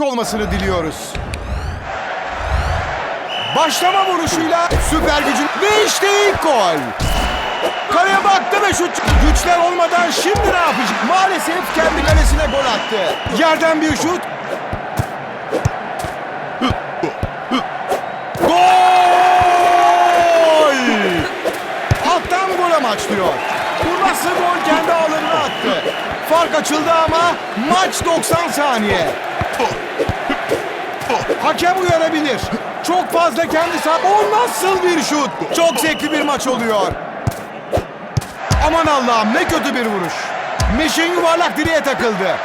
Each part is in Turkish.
olmasını diliyoruz. Başlama vuruşuyla süper gücün ve işte ilk gol. Kaleye baktı ve şut. Güçler olmadan şimdi ne yapacak? Maalesef kendi kalesine gol attı. Yerden bir şut. Gol! Alttan gol amaçlıyor. Bu nasıl gol kendi. Fark açıldı ama maç 90 saniye. Hakem uyarabilir. Çok fazla kendi sağ... O nasıl bir şut? Çok zevkli bir maç oluyor. Aman Allah'ım ne kötü bir vuruş. Meşin yuvarlak direğe takıldı.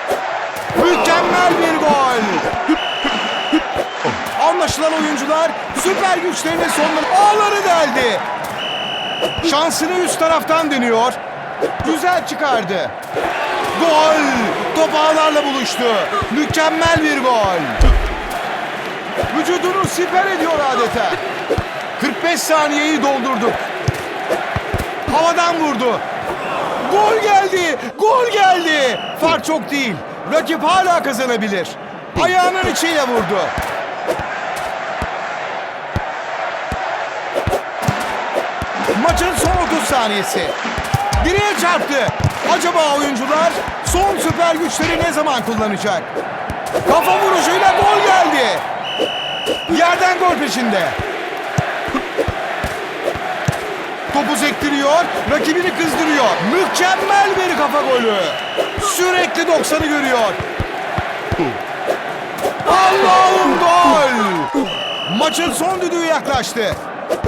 Mükemmel bir gol. Anlaşılan oyuncular süper güçlerinin sonunda ağları deldi. Şansını üst taraftan deniyor. Güzel çıkardı. Gol! Top ağlarla buluştu. Mükemmel bir gol. Vücudunu siper ediyor adeta. 45 saniyeyi doldurduk. Havadan vurdu. Gol geldi. Gol geldi. Fark çok değil. Rakip hala kazanabilir. Ayağının içiyle vurdu. Maçın son 30 saniyesi. Direğe çarptı. Acaba oyuncular son süper güçleri ne zaman kullanacak? Kafa vuruşuyla gol geldi. Yerden gol peşinde. Topu sektiriyor, rakibini kızdırıyor. Mükemmel bir kafa golü. Sürekli 90'ı görüyor. Allah'ım gol! Maçın son düdüğü yaklaştı.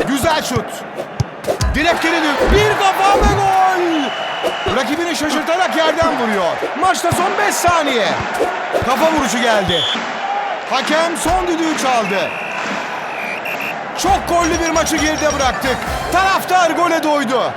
Güzel şut. Direkt geri. Bir kafa ve gol! Rakibini şaşırtarak yerden vuruyor. Maçta son 5 saniye. Kafa vuruşu geldi. Hakem son düdüğü çaldı. Çok gollü bir maçı geride bıraktık. Taraftar gole doydu.